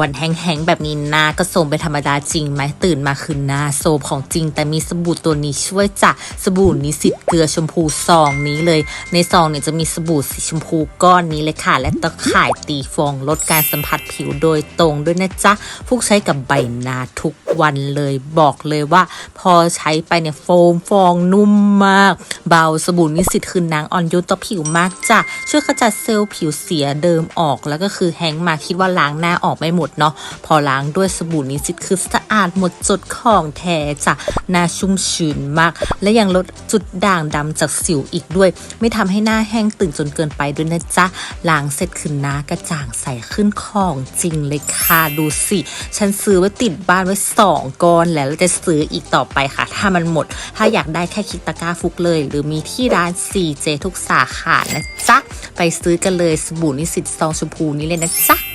วันแห้งๆแบบนี้หน้าก็โทมเป็นธรรมดาจริงไหมตื่นมาคืนหน้าโซมของจริง แต่มีสบู่ตัวนี้ช่วยจ้ะสบู่นี้สิบเกลือชมพูซองนี้เลย ในซองเนี่ยจะมีสบู่สีชมพูก้อนนี้เลยค่ะ และตะข่ายตีฟองลดการสัมผัสผิวโดยตรงด้วยนะจ๊ะพวกใช้กับใบหน้าทุก วันเลยบอกเลยว่า พอใช้ไปเนี่ยโฟมฟองนุ่มมาก เบาสบู่นิสิตคือนางอ่อนโยนต่อผิวมากจ้ะช่วยขจัดเซลล์ผิวเสียเดิมออก แล้วก็คือแห้งมาคิดว่าล้างหน้าออกไม่หมดเนาะพอล้างด้วยสบู่นิสิตคือสะอาดหมดจดของแท้จ้ะหน้าชุ่มชื้นมาก และยังลดจุดด่างดำจากสิวอีกด้วย ไม่ทำให้หน้าแห้งตึงจนเกินไปด้วยนะจ๊ะล้างเสร็จคือหน้ากระจ่างใสขึ้นของจริงเลยค่ะดูสิ ฉันซื้อไว้ติดบ้านไว้สองก้อนแล้วจะซื้ออีกต่อไปค่ะ ถ้ามันหมด ถ้าอยากได้แค่คิกตะก้าฟุกเลย หรือมีที่ร้าน 4J ทุกสาขานะจ๊ะ ไปซื้อกันเลยสบู่นิสิตซองชมพูนี้เลยนะจ๊ะ